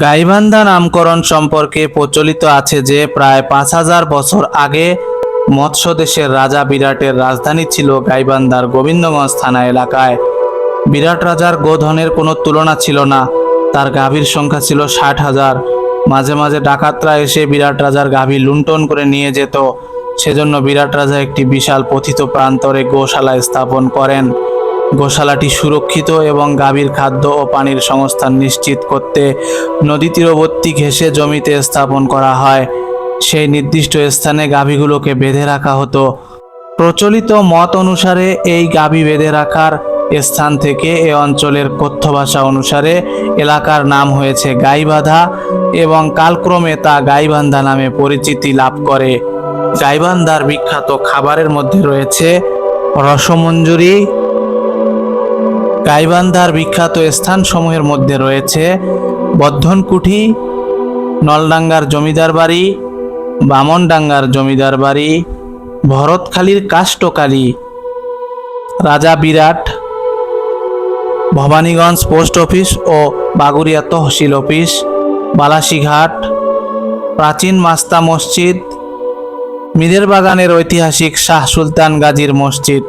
গাইবান্ধা নামকরণ সম্পর্কে প্রচলিত আছে যে প্রায় পাঁচ হাজার বছর আগে মৎস্য দেশের রাজা বিরাটের রাজধানী ছিল গাইবান্ধার গোবিন্দগঞ্জ থানা এলাকায়। বিরাট রাজার গোধনের কোনো তুলনা ছিল না। তার গাভীর সংখ্যা ছিল ষাট হাজার। মাঝে মাঝে ডাকাতরা এসে বিরাট রাজার গাভী লুণ্ঠন করে নিয়ে যেত। সেজন্য বিরাট রাজা একটি বিশাল পথিত প্রান্তরে গোশালা স্থাপন করেন। গোশালাটি সুরক্ষিত এবং গাভীর খাদ্য ও পানির সংস্থান নিশ্চিত করতে নদী তীরবর্তী ঘেঁষে জমিতে স্থাপন করা হয়। সেই নির্দিষ্ট স্থানে গাভীগুলোকে বেঁধে রাখা হতো। প্রচলিত মত অনুসারে এই গাভী বেঁধে রাখার স্থান থেকে এ অঞ্চলের কথ্য ভাষা অনুসারে এলাকার নাম হয়েছে গাইবাধা এবং কালক্রমে তা গাইবান্ধা নামে পরিচিতি লাভ করে। গাইবান্ধার বিখ্যাত খাবারের মধ্যে রয়েছে রসমঞ্জুরি গাইবান্ধার বিখ্যাত স্থানসমূহের মধ্যে রয়েছে বদ্ধনকুঠি, নলডাঙ্গার জমিদার বাড়ি, বামনডাঙ্গার জমিদার বাড়ি, ভরতখালীর কাষ্টকালী রাজা বিরাট, ভবানীগঞ্জ পোস্ট অফিস ও বাগুড়িয়া তহসিল অফিস, বালাসীঘাট, প্রাচীন মাস্তা মসজিদ, মিদের বাগানের ঐতিহাসিক শাহ সুলতান গাজীর মসজিদ।